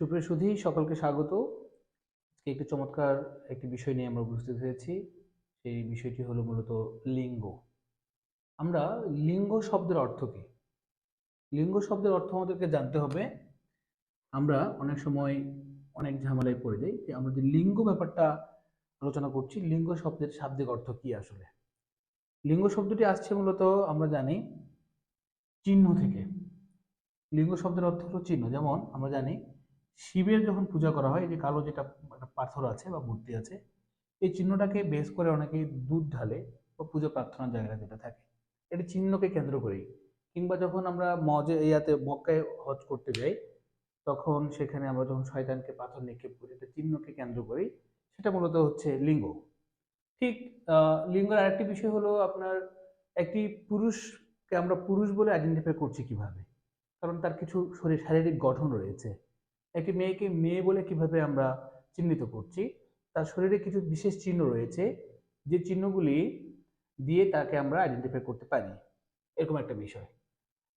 সুপ্রিয় সুধী, সকলকে স্বাগত। আজকে একটি চমৎকার একটি বিষয় নিয়ে আমরা উপস্থিত হয়েছি। সেই বিষয়টি হলো মূলত লিঙ্গ। আমরা লিঙ্গ শব্দের অর্থ কি? লিঙ্গ শব্দের অর্থ আমাদেরকে জানতে হবে। আমরা অনেক সময় অনেক ঝামেলায় পড়ে যাই, যে আমরা যে লিঙ্গ ব্যাপারটা আলোচনা করছি, লিঙ্গ শব্দের শাব্দিক অর্থ কি আসলে? লিঙ্গ শব্দটি আসছে মূলত, আমরা জানি, চিহ্ন থেকে। লিঙ্গ শব্দের অর্থ হলো চিহ্ন। যেমন আমরা জানি শিবের যখন পূজা করা হয় যে কালো যেটা পাথর আছে বা মূর্তি আছে, এই চিহ্নটাকে বেস করে অনেকে দুধ ঢালে বা পুজো প্রার্থনার জায়গা যেটা থাকে, এটা চিহ্নকে কেন্দ্র করেই। কিংবা যখন আমরা মজে ইয়াতে মক্কায় হজ করতে যাই, তখন সেখানে আমরা যখন শয়তানকে পাথর নিক্ষেপ করি, এটা চিহ্নকে কেন্দ্র করি সেটা মূলত হচ্ছে লিঙ্গ। ঠিক লিঙ্গের আরেকটি বিষয় হলো আপনার একটি পুরুষকে আমরা পুরুষ বলে আইডেন্টিফাই করছি কীভাবে? কারণ তার কিছু শরীর শারীরিক গঠন রয়েছে। একটি মেয়েকে মেয়ে বলে কীভাবে আমরা চিহ্নিত করছি, তার শরীরে কিছু বিশেষ চিহ্ন রয়েছে, যে চিহ্নগুলি দিয়ে তাকে আমরা আইডেন্টিফাই করতে পারি। এরকম একটা বিষয়।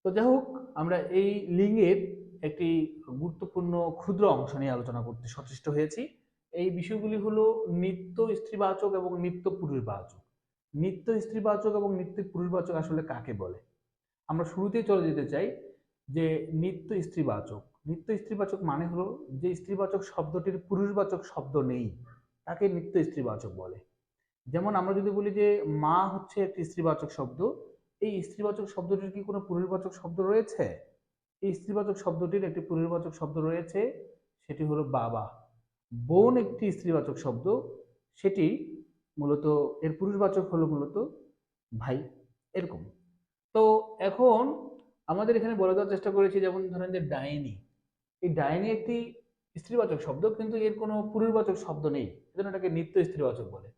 তো যাই হোক, আমরা এই লিঙ্গের একটি গুরুত্বপূর্ণ ক্ষুদ্র অংশ নিয়ে আলোচনা করতে সচেষ্ট হয়েছি। এই বিষয়গুলি হলো নিত্য স্ত্রীবাচক এবং নিত্য পুরুষবাচক। নিত্য স্ত্রীবাচক এবং নিত্য পুরুষবাচক আসলে কাকে বলে? আমরা শুরুতেই চলে যেতে চাই যে নিত্য স্ত্রীবাচক নিত্য স্ত্রীবাচক মানে হলো যে স্ত্রীবাচক শব্দটির পুরুষবাচক শব্দ নেই। তাকে নিত্য স্ত্রীবাচক বলে। যেমন আমরা যদি বলি যে মা হচ্ছে একটি স্ত্রীবাচক শব্দ, এই স্ত্রীবাচক শব্দটির কি কোনো পুরুষবাচক শব্দ রয়েছে? এই স্ত্রীবাচক শব্দটির একটি পুরুষবাচক শব্দ রয়েছে, সেটি হলো বাবা। বোন একটি স্ত্রীবাচক শব্দ, সেটি মূলত, এর পুরুষবাচক হলো মূলত ভাই, এরকম। তো এখন আমাদের এখানে বলে দেওয়ার চেষ্টা করেছি, যেমন ধরেন যে ডাইনি। এই ডাইনি একটি স্ত্রীবাচক শব্দ, কিন্তু এর কোনো পুরুষবাচক শব্দ নেই। এজন্য এটাকে নিত্য স্ত্রীবাচক বলে।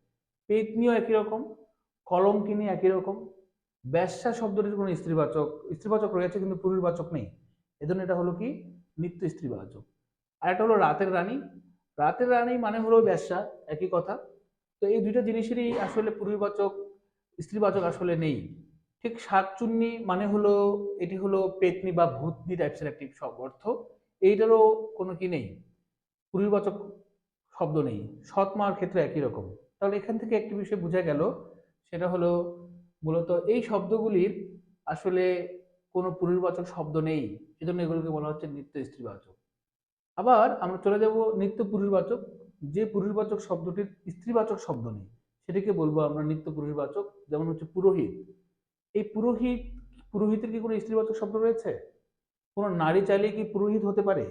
পেতনিও একই রকম, কলঙ্কিনী একই রকম। ব্যবসা শব্দটির কোনো স্ত্রীবাচক স্ত্রীবাচক রয়েছে কিন্তু পুরুষবাচক নেই। এজন্য এটা হলো কি? নিত্য স্ত্রীবাচক। আর একটা হলো রাতের রানী। রাতের রানী মানে হলো ব্যবসা, একই কথা। তো এই দুইটা জিনিসেরই আসলে পুরুষবাচক, স্ত্রীবাচক আসলে নেই। ঠিক শাকচুন্নি মানে হলো, এটি হলো পেতনি বা ভূতনি টাইপসের একটি অর্থ। এইটারও কোনো কি নেই? পুরুষবাচক শব্দ নেই। সৎ মার ক্ষেত্রে একই রকম। তাহলে এখান থেকে একটি বিষয় বোঝা গেল, সেটা হলো মূলত এই শব্দগুলির আসলে কোনো পুরুষবাচক শব্দ নেই। এজন্য এগুলোকে বলা হচ্ছে নিত্য স্ত্রীবাচক। আবার আমরা চলে যাব নিত্য পুরুষবাচক যে পুরুষবাচক শব্দটির স্ত্রীবাচক শব্দ নেই, সেটিকে বলব আমরা নিত্য পুরুষবাচক যেমন হচ্ছে পুরোহিত। এই পুরোহিত, পুরোহিতের কি কোনো স্ত্রীবাচক শব্দ রয়েছে? কোনো নারী চাইলে কি পুরোহিত হতে পারে?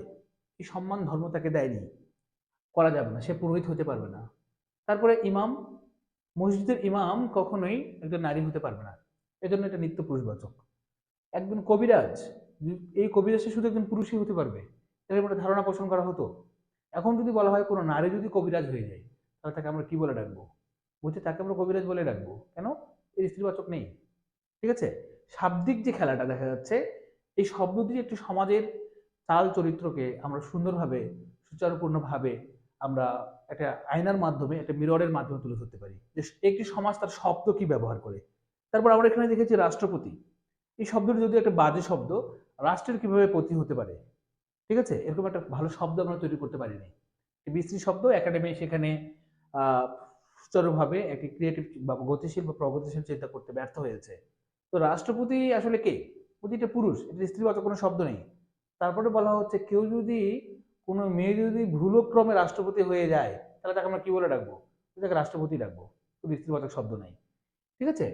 এই সম্মান ধর্ম তাকে দেয়নি? করা যাবে না, সে পুরোহিত হতে পারবে না। তারপরে ইমাম, মসজিদের ইমাম কখনোই একজন নারী হতে পারবে না। এজন্য এটা নিত্য পুরুষবাচক একজন কবিরাজ এই কবিরাজ শুধু একজন পুরুষই হতে পারবে এরকম একটা ধারণা পোষণ করা হতো। এখন যদি বলা হয় কোনো নারী যদি কবিরাজ হয়ে যায়, তাহলে তাকে আমরা কী বলে ডাকবো? বলছি, তাকে আমরা কবিরাজ বলে ডাকবো। কেন? এর স্ত্রীবাচক নেই। ঠিক আছে? শাব্দিক যে খেলাটা দেখা যাচ্ছে এই শব্দ দিয়ে একটি সমাজের চাল চরিত্রকে আমরা সুন্দরভাবে, সুচারুপূর্ণভাবে আমরা একটা আয়নার মাধ্যমে, একটা মিররের মাধ্যমে তুলে ধরতে পারি। যে একটি সমাজ তার শব্দ কি ব্যবহার করে। তারপর আমরা এখানে দেখেছি রাষ্ট্রপতি। এই শব্দটি যদি একটা বাজে শব্দ, রাষ্ট্রের কীভাবে পতি হতে পারে? ঠিক আছে? এরকম একটা ভালো শব্দ আমরা তৈরি করতে পারিনি। বিশ্রী শব্দ, একাডেমি সেখানে সুচারুভাবে একটি ক্রিয়েটিভ বা গতিশীল বা প্রগতিশীল চিন্তা করতে ব্যর্থ হয়েছে। তো রাষ্ট্রপতি আসলে কে? প্রতিটা পুরুষ, এটা স্ত্রীবাচক কোনো শব্দ নেই। তারপরে বলা হচ্ছে, কেউ যদি কোনো মেয়ে যদি ভুলক্রমে রাষ্ট্রপতি হয়ে যায়, তাহলে তাকে আমরা কী বলে ডাকবো? তাকে রাষ্ট্রপতি ডাকবো। কোনো স্ত্রীবাচক শব্দ নেই। ঠিক আছে?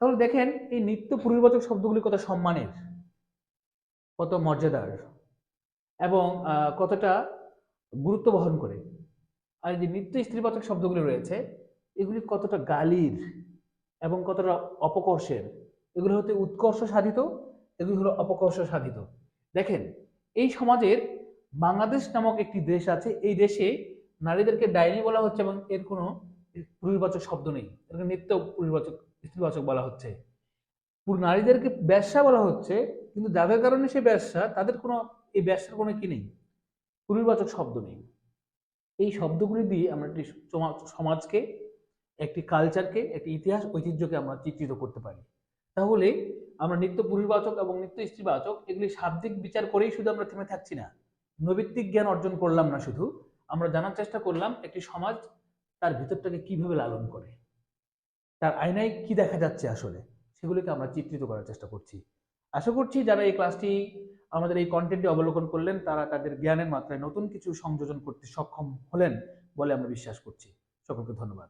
তাহলে দেখেন, এই নিত্য পুরুষবাচক শব্দগুলি কত সম্মানের, কত মর্যাদার এবং কতটা গুরুত্ব বহন করে। আর যে নিত্য স্ত্রীবাচক শব্দগুলি রয়েছে, এগুলি কতটা গালির এবং কতটা অপকর্ষের, এগুলো হতে উৎকর্ষ সাধিত এগুলি হলো অপকর্ষ সাধিত। দেখেন, এই সমাজের বাংলাদেশ নামক একটি দেশ আছে, এই দেশে নারীদেরকে ডাইনি বলা হচ্ছে এবং এর কোনো পুরুষবাচক শব্দ নেই। এটাকে নিত্য পুরুষবাচক, স্ত্রীবাচক বলা হচ্ছে। পুরো নারীদেরকে ব্যবসা বলা হচ্ছে, কিন্তু যাদের কারণে সে ব্যবসা, তাদের কোনো, এই ব্যবসার কোনো কি নেই? পুরুষবাচক শব্দ নেই। এই শব্দগুলি দিয়ে আমরা একটি সমাজকে, একটি কালচারকে একটি ইতিহাস, ঐতিহ্যকে আমরা চিত্রিত করতে পারি। তাহলে আমরা নিত্য পুরুষবাচক এবং নিত্য স্ত্রীবাচক এগুলি শাব্দিক বিচার করেই শুধু আমরা থেমে থাকছি না। নৈবিত্তিক জ্ঞান অর্জন করলাম না শুধু, আমরা জানার চেষ্টা করলাম একটি সমাজ তার ভিতরটাকে কীভাবে লালন করে। তার আয়নায় কি দেখা যাচ্ছে আসলে, সেগুলিকে আমরা চিত্রিত করার চেষ্টা করছি। আশা করছি যারা এই ক্লাসটি আমাদের এই কন্টেন্টটি অবলোকন করলেন, তারা তাদের জ্ঞানের মাত্রায় নতুন কিছু সংযোজন করতে সক্ষম হলেন বলে আমরা বিশ্বাস করছি। সকলকে ধন্যবাদ।